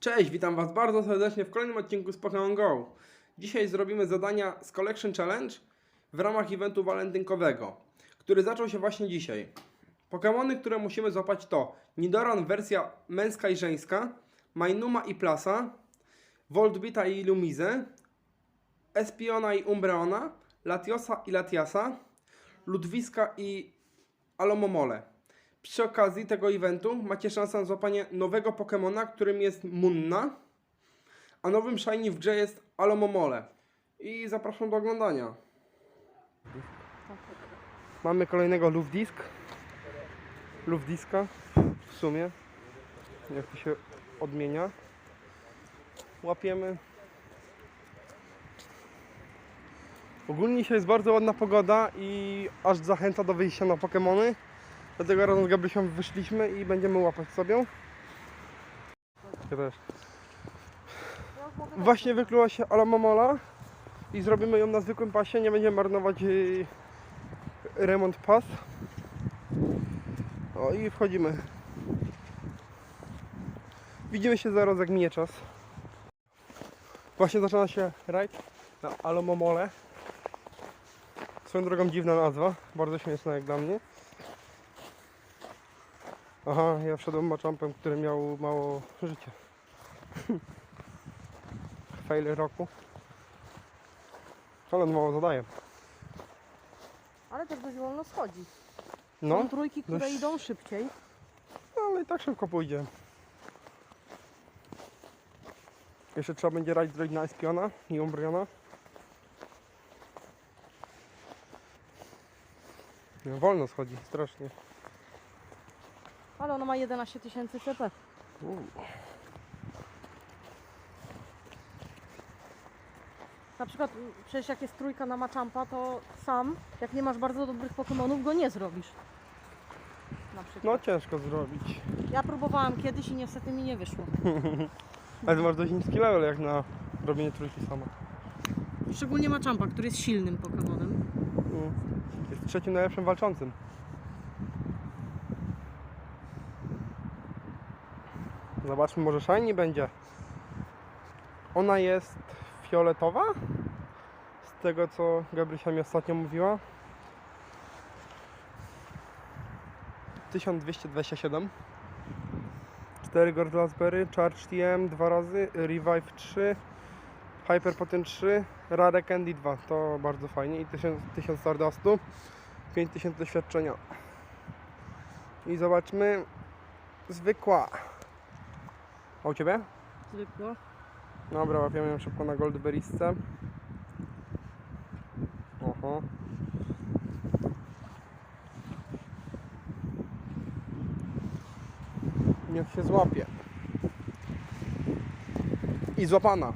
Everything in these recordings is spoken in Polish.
Cześć, witam Was bardzo serdecznie w kolejnym odcinku z Pokémon Go. Dzisiaj zrobimy zadania z Collection Challenge w ramach eventu walentynkowego, który zaczął się właśnie dzisiaj. Pokémony, które musimy złapać to Nidoran wersja męska i żeńska, Mainuma i Plasa, Voltbita i Lumizę, Espiona i Umbreona, Latiosa i Latiasa, Ludwiska i Alomomole. Przy okazji tego eventu macie szansę na złapanie nowego Pokemona, którym jest Munna, a nowym shiny w grze jest Alomomole. I zapraszam do oglądania. Mamy kolejnego Luftdisk. Luftdiska w sumie. Jak to się odmienia. Łapiemy. Ogólnie dzisiaj jest bardzo ładna pogoda i aż zachęca do wyjścia na Pokemony. Dlatego razem z Gabrysią wyszliśmy i będziemy łapać sobie. Ja. Właśnie wykluła się Alamomola i zrobimy ją na zwykłym pasie, nie będziemy marnować yy, remont pas. O i wchodzimy. Widzimy się zaraz jak minie czas. Właśnie zaczyna się rajd na Alomomole. Swoją drogą dziwna nazwa, bardzo śmieszna jak dla mnie. Aha, ja wszedłem machampem, który miał mało życia. Fail roku. Ale on mało zadaje. Ale też dość wolno schodzi. No, Są trójki, które dość- idą szybciej. ale i tak szybko pójdzie. Jeszcze trzeba będzie rajd zrobić na Espiona i Umbriana. No, wolno schodzi, strasznie. Ale ona ma 11 tysięcy CP. Na przykład m, przecież jak jest trójka na Machampa, to sam, jak nie masz bardzo dobrych Pokemonów, go nie zrobisz. Na przykład. No ciężko zrobić. Ja próbowałam kiedyś i niestety mi nie wyszło. Ale ty masz dość niski level jak na robienie trójki sama. Szczególnie Machampa, który jest silnym Pokemonem. Mm. Jest trzecim najlepszym walczącym. Zobaczmy, może shiny będzie. Ona jest fioletowa? Z tego co Gabrysia mi ostatnio mówiła. 1227 4 Gordlasberry, Charge TM 2 razy, Revive 3 Hyper Potent 3, Rare Candy 2, to bardzo fajnie i 1000, 1000 Stardustu, 5000 doświadczenia. I zobaczmy, zwykła. A u Ciebie? Zwykło. Dobra, łapiemy ją szybko na Goldberry'sce. Oho. Niech się złapie. I złapana.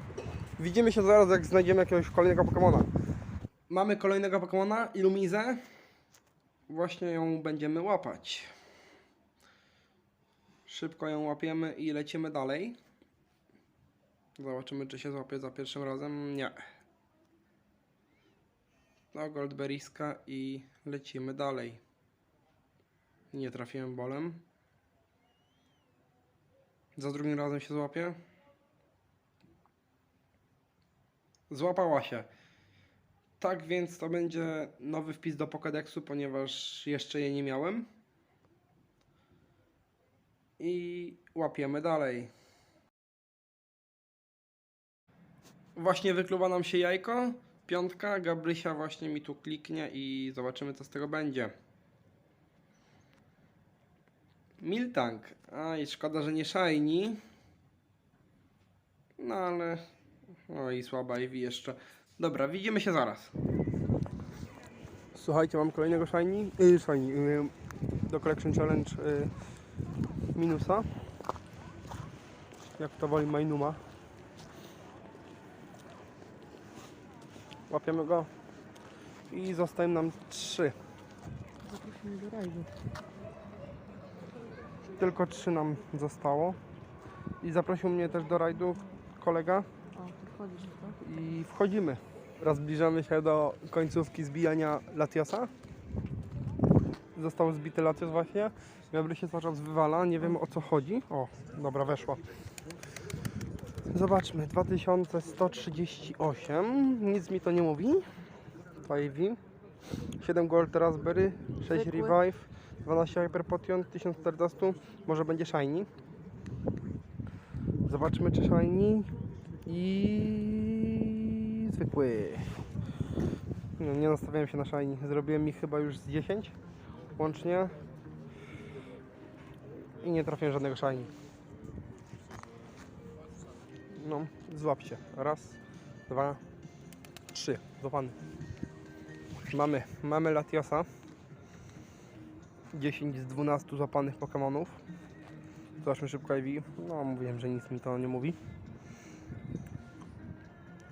Widzimy się zaraz, jak znajdziemy jakiegoś kolejnego Pokemona. Mamy kolejnego Pokemona, Illumizę. Właśnie ją będziemy łapać. Szybko ją łapiemy i lecimy dalej. Zobaczymy, czy się złapie za pierwszym razem. Nie. No, Goldberryska i lecimy dalej. Nie trafiłem bolem. Za drugim razem się złapie. Złapała się. Tak więc to będzie nowy wpis do Pokédexu, ponieważ jeszcze jej nie miałem. I łapiemy dalej. Właśnie wykluwa nam się jajko. Piątka, Gabrysia właśnie mi tu kliknie i zobaczymy co z tego będzie. Miltank. Aj, szkoda, że nie shiny. No ale... No i słaba Ivy jeszcze. Dobra, widzimy się zaraz. Słuchajcie, mam kolejnego shiny. Yy, shiny. Yy, do Collection Challenge yy, minusa. Jak to woli Mainuma. Łapiemy go. I zostają nam trzy. Zaprosimy do rajdu. Tylko trzy nam zostało. I zaprosił mnie też do rajdu kolega. O, tu wchodzisz, tak? I wchodzimy. Teraz zbliżamy się do końcówki zbijania Latiosa. Został zbity Latios właśnie. Gabry się cały czas wywala, nie wiem o co chodzi. O, dobra, weszła. Zobaczmy, 2138, nic mi to nie mówi. 5V, 7 Gold Raspberry, 6 Zwykły. Revive, 12 Hyper Potion, 1400, może będzie Shiny. Zobaczmy czy Shiny i zwykły. No, nie nastawiałem się na Shiny, zrobiłem ich chyba już z 10 łącznie i nie trafiłem żadnego Shiny. No, złap się. Raz, dwa, trzy. Złapany. Mamy, mamy Latiosa. 10 z 12 złapanych Pokémonów. Zobaczmy szybko IV. No, mówiłem, że nic mi to nie mówi.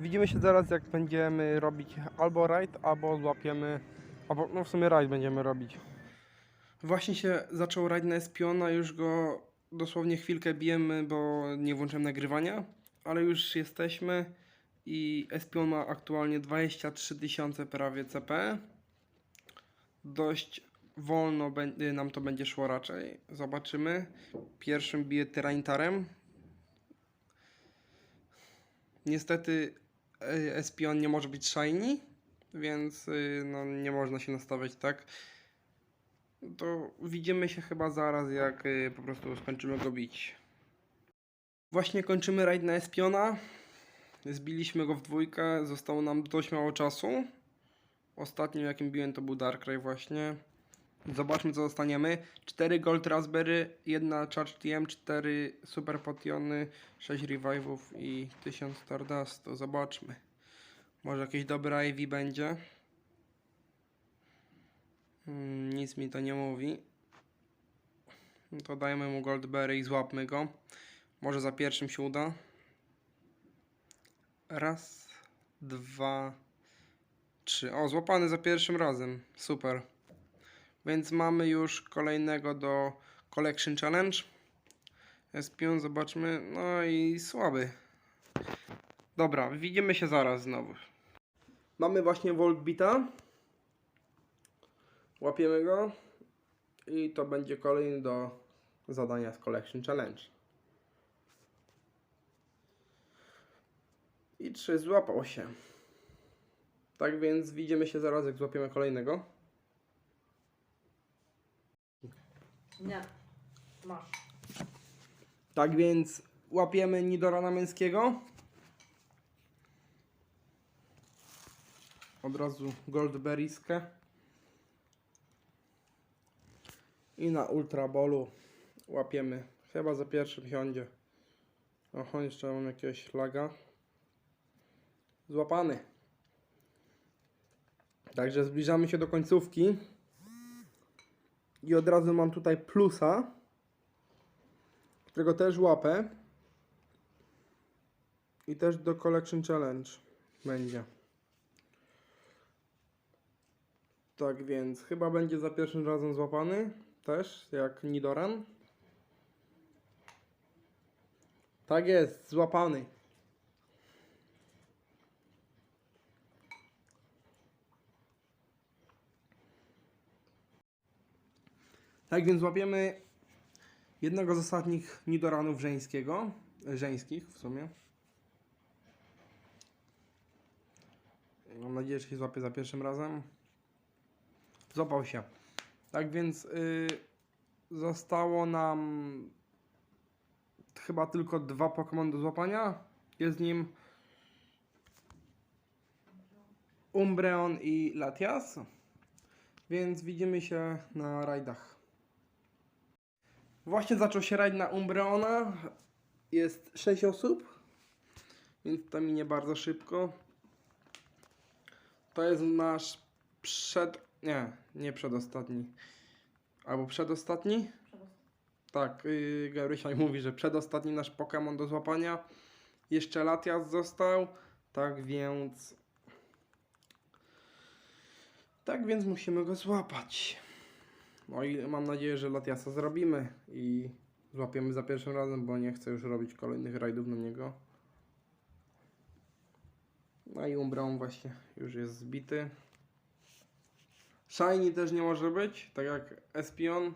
Widzimy się zaraz, jak będziemy robić albo raid, albo złapiemy. Albo, no w sumie raid będziemy robić. Właśnie się zaczął raid na Espiona, już go dosłownie chwilkę bijemy, bo nie włączyłem nagrywania, ale już jesteśmy i Espion ma aktualnie 23 tysiące prawie CP. Dość wolno będzie, nam to będzie szło raczej. Zobaczymy. Pierwszym bije Tyranitarem. Niestety e, Espion nie może być shiny, więc y, no, nie można się nastawiać tak. To widzimy się chyba zaraz, jak y, po prostu skończymy go bić. Właśnie kończymy raid na Espiona. Zbiliśmy go w dwójkę, zostało nam dość mało czasu. Ostatnim jakim biłem to był Darkrai właśnie. Zobaczmy co dostaniemy. 4 Gold Raspberry, 1 Charge TM, 4 Super Potiony, 6 Revive'ów i 1000 Stardustu. Zobaczmy. Może jakieś dobre IV będzie. Mm, nic mi to nie mówi. To dajmy mu Goldberry i złapmy go. Może za pierwszym się uda. Raz, dwa, trzy. O, złapany za pierwszym razem. Super. Więc mamy już kolejnego do Collection Challenge. Espion, zobaczmy. No i słaby. Dobra, widzimy się zaraz znowu. Mamy właśnie Voltbita. Łapiemy go. I to będzie kolejny do zadania z Collection Challenge. I trzy złapał się. Tak więc widzimy się zaraz, jak złapiemy kolejnego. Nie. Masz. Tak więc łapiemy Nidorana męskiego. Od razu Goldberryskę. I na Ultra Bolu łapiemy. Chyba za pierwszym siądzie. Oho, jeszcze mam jakiegoś laga. Złapany. Także zbliżamy się do końcówki. I od razu mam tutaj plusa którego też łapę. I też do Collection Challenge będzie. Tak więc chyba będzie za pierwszym razem złapany. Też jak Nidoran. Tak jest, złapany. Tak więc łapiemy jednego z ostatnich Nidoranów żeńskiego, żeńskich w sumie. Mam nadzieję, że się złapie za pierwszym razem. Złapał się. Tak więc y, zostało nam chyba tylko dwa Pokémon do złapania. Jest nim Umbreon i Latias. Więc widzimy się na rajdach. Właśnie zaczął się rajd na Umbreona. Jest 6 osób, więc to minie bardzo szybko. To jest nasz przed... Nie, nie przedostatni. Albo przedostatni? Tak, yy, mówi, że przedostatni nasz Pokémon do złapania. Jeszcze Latias został, tak więc... Tak więc musimy go złapać. No i mam nadzieję, że Latiasa zrobimy i złapiemy za pierwszym razem, bo nie chcę już robić kolejnych rajdów na niego. No i Umbreon właśnie już jest zbity. Shiny też nie może być, tak jak Espion.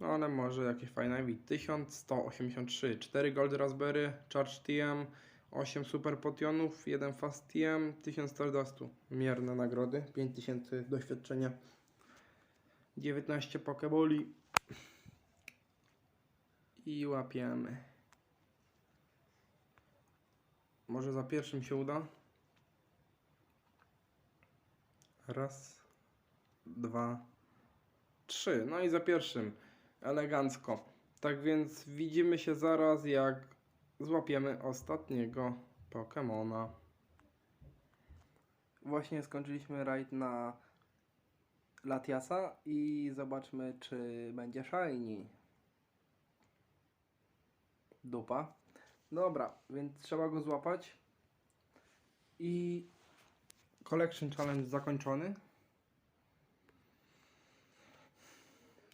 No ale może jakieś fajne mi. 1183, 4 Gold Raspberry, Charge TM, 8 Super Potionów, 1 Fast TM, 1000 Stardustu. Mierne nagrody, 5000 doświadczenia, 19 Pokeboli. I łapiemy. Może za pierwszym się uda? Raz, dwa, trzy. No i za pierwszym. Elegancko. Tak więc widzimy się zaraz, jak złapiemy ostatniego Pokemona. Właśnie skończyliśmy rajd na Latiasa i zobaczmy, czy będzie shiny. Dupa. Dobra, więc trzeba go złapać. I Collection Challenge zakończony.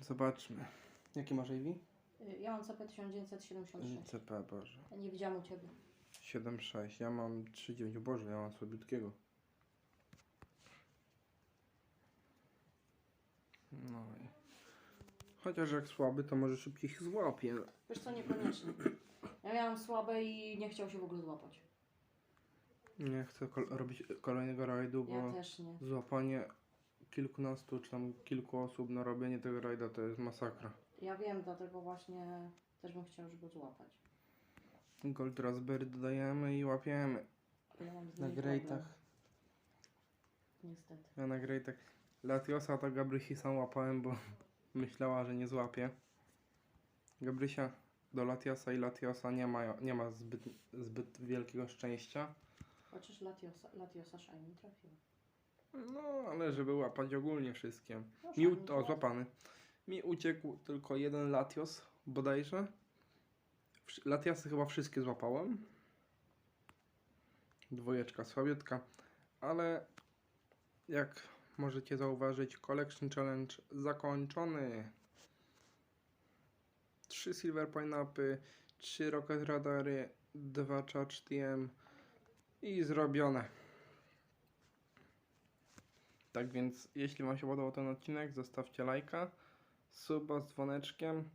Zobaczmy. Jaki masz IV? Y, Ja mam CP 1976. CP, Boże. Ja nie widziałam u Ciebie. 7,6. Ja mam 3,9. Boże, ja mam słabiutkiego. No i... Chociaż jak słaby, to może szybciej się złapie. Wiesz co, niekoniecznie. Ja miałam słabe i nie chciał się w ogóle złapać. Nie chcę kol- robić kolejnego rajdu, bo Ja też nie. złapanie kilkunastu czy tam kilku osób na robienie tego rajda to jest masakra. Ja wiem, dlatego właśnie też bym chciał, żeby złapać. Gold Raspberry dodajemy i łapiemy. Ja mam z Na nim greatach. problem, Niestety. Ja na greatach. Latiosa to Gabrysi sam łapałem, bo myślała, że nie złapie. Gabrysia do Latiosa i Latiosa nie ma, nie ma zbyt, zbyt wielkiego szczęścia. Chociaż Latiosa, Latiosa Shiny trafiła. No, ale żeby łapać ogólnie wszystkie. No, Mi, u- o, złapany. Mi uciekł tylko jeden Latios, bodajże. Wsz- Latiasy chyba wszystkie złapałem. Dwojeczka słabiutka, ale jak możecie zauważyć, Collection Challenge zakończony. Trzy Silver Pineapy, trzy Rocket Radary, dwa Charge TM i zrobione. Tak więc, jeśli Wam się podobał ten odcinek, zostawcie lajka, suba z dzwoneczkiem.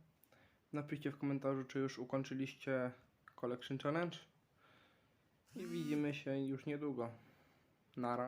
Napiszcie w komentarzu, czy już ukończyliście Collection Challenge. I widzimy się już niedługo. Nara.